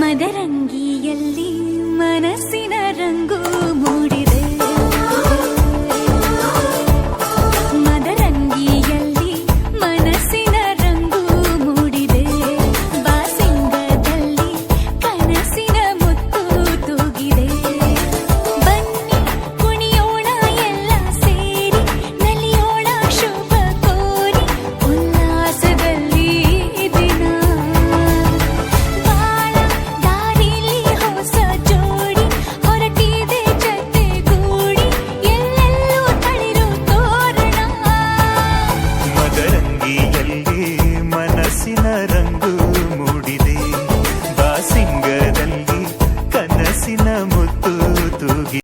ಮದರಂಗಿಯಲ್ಲಿ ಮನಸ್ಸಿನ ರಂಗು ಹೂವಿನ ರಂಗು ಮೂಡಿದೆ. ಬಾಸಿಂಗದಲ್ಲಿ ಕನಸಿನ ಮುತ್ತು ತೂಗಿ